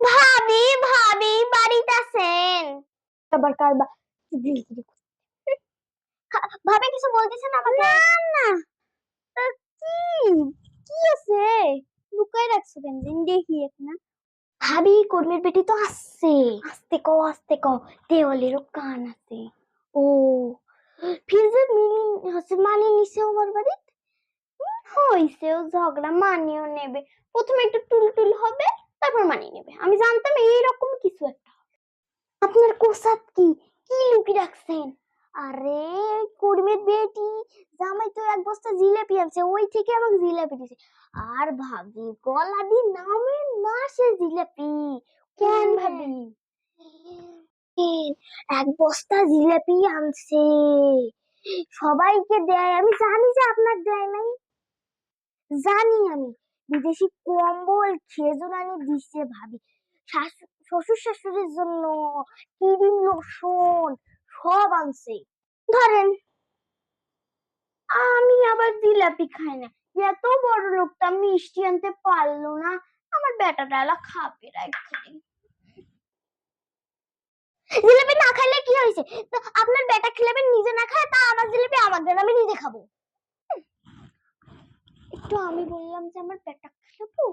ভাবি ভাবি বাড়িতে আছেন। আবার ভাবি কিছু বলতেছেন আমাকে? না না। কি? কি আছে? লুকাই রাখছো কেন? দিন দেখি এক না ভাবি কর্মের বেটি তো আসছে আস্তে কও আস্তে কও। দেওয়ালেরও কান আছে। ও ফিজে মিনি হচ্ছে মানি নিছে আমার বাড়ি হইছে ও ঝগড়া মানিও নেবে। প্রথমে একটু টুল টুল হবে তারপর মানিয়ে নেবে। আমি জানতাম এইরকম কিছু একটা। আপনার কোসাত কি? কি লুকি রাখছেন? আরে কর্মের বেটি। জামাই তো এক বস্তা জিলাপি আনছে, ওই থেকে আমাকে জিলাপি দিছে আর ভাবি গলা দি নামে না সে জিলাপি। কেন ভাবি? এক বস্তা জিলাপি আনছে। সবাইকে দেয়, আমি জানি যে আপনার দেয় নাই। জানি আমি। বিদেশি কম্বল খেজুর আনি দিচ্ছে ভাবি। শ্বশুর শাশুড়ির জন্য ক্রিম লোশন সব আনছে। ধরেন, আমি আবার জিলাপি খাই না। এত বড় লোকটা মিষ্টি আনতে পারল না। আমার বেটা ডালা খাবে জিলাপি না খাইলে কি হয়েছে? আপনার বেটা খেলাবে নিজে না খায় তা আমার জিলাপি আমার আমি নিজে খাব। একটু আমি বললাম যে, আমার পেটা খাব তো?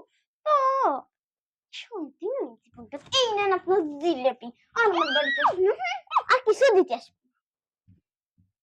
শুনতি না জীবনটা এই নেন আপনার জিলাপি। আমার বাড়িতে আর কিছু দিতে আসবে